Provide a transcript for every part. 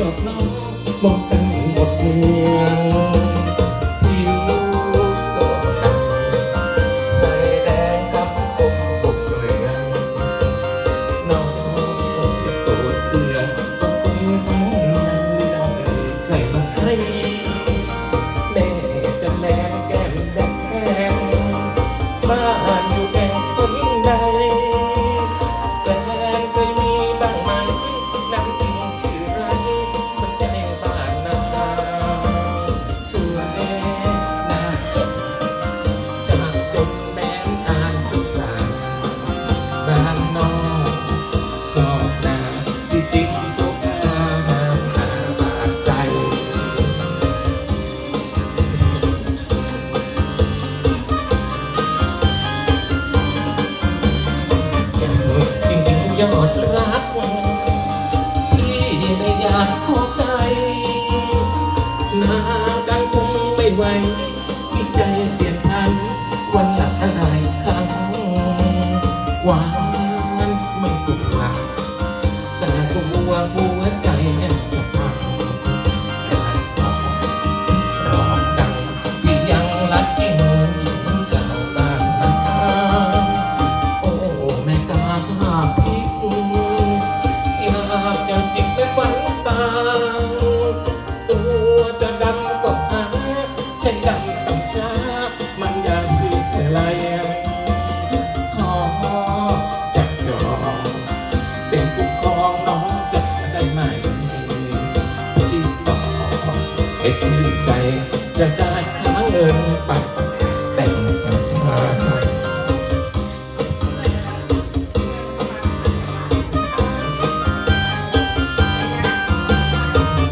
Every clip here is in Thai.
จบน้อบอก ไหมใจเปลี่ยนพันวันหลังอะไรครั้งว่า เด้ชื่นใจจะได้หาเงินไปแต่งกัน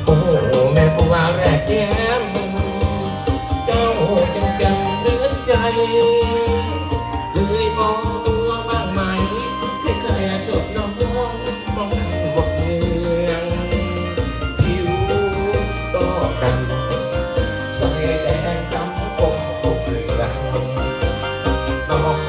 โอ้แม่ผู้ว่าแรกแย้มเจ้าจงจำเลือนใจเคยมองตัวบ้างไหมเคยเคยจองน้องมังเมืองผิวต้อง Oh.